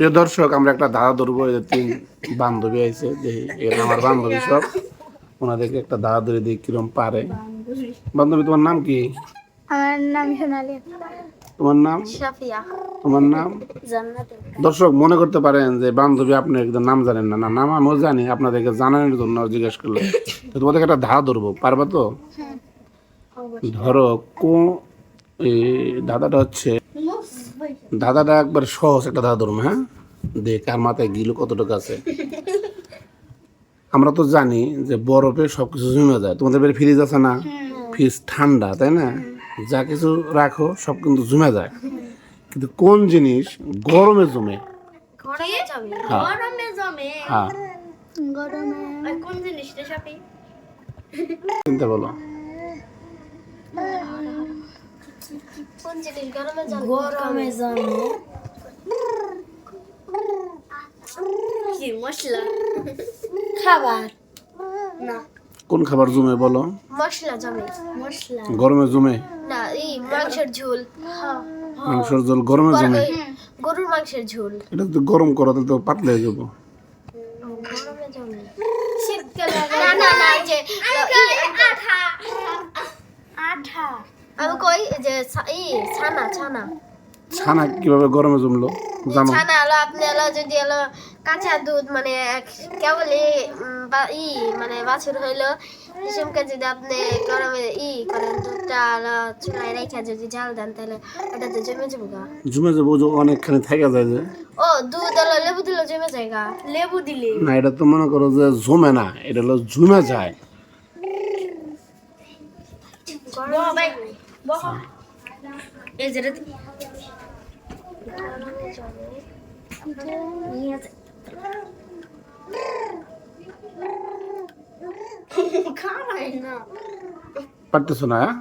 প্রিয় দর্শক আমরা একটা দাদা ধরবো এই যে তিন বান্ধবী আইছে যে এরা আমার বান্ধবী সব। ওনাদেরকে একটা দাদা ধরে দিই কিরম পারে। বান্ধবী তোমার নাম কি? আমার নাম সোনালি তোমার নাম? সাফিয়া তোমার নাম? জান্নাতে দর্শক মনে করতে পারেন যে বান্ধবী আপনি একদম নাম জানেন না। না নাম আমিও জানি আপনাদেরকে জানানোর জন্য জিজ্ঞেস করলে তো তোমাদেরকে একটা ধারা ধরবো পারবা তো? ধরো কো এই দাদাটা হচ্ছে দাদাটা একবার সহজ একটা দাদা ধরবো হ্যাঁ? দেখ কার মাথায় গিলো কতটুকু আছে? আমরা তো জানি যে বরফে সব কিছু জমে যায়। তোমাদের বাড়ি ফ্রিজ আছে না? ফ্রিজ ঠান্ডা তাই না? যা কিছু রাখো সব কিন্তু জমে যায়। কিন্তু কোন জিনিস গরমে জমে? হ্যাঁ। হ্যাঁ। আর চিন্তা বলো কোন জিনিস গরমে জমে গরমে জমে কি মশলা? খাবার। না। কোন খাবার জমে বলো? মশলা জমে। মশলা। গরমে জমে? না এই মাংসের ঝোল। মাংসের জল গরমে জমে? গরুর মাংসের ঝোল। এটা তো গরম করো তো পাতলে হয়ে যাব। গরমে শীতকালে না না না যে আমি কই যে ই ছানা ছানা। ছানা কীভাবে গরমে জমলো? জানো? ছানা হলো আপনি হলো যদি হলো কাঁচা দুধ মানে কেবলই ই মানে বাছুর হইল সেসমকে যদি আপনি গরমে ই করেন দুধটা হলো চুলায় রেখে যদি জাল দেন তাহলে ওটা তো জমে যাব গা। জমে যাব যে অনেকখানি থেকে যায় যে। ও দুধ হলো লেবু দিলে জমে যায় গা। লেবু দিলে। না এটা তো মনে করো যে জমে না এটা হলো জমে যায়। এই যেটা পারতেছো না হ্যাঁ?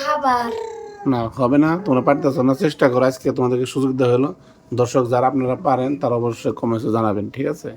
খাবার। না হবে না তোমরা পারতেছো না চেষ্টা করো আজকে তোমাদেরকে সুযোগ দেওয়া হলো। দর্শক যারা আপনারা পারেন তারা অবশ্যই কমেন্টে জানাবেন ঠিক আছে?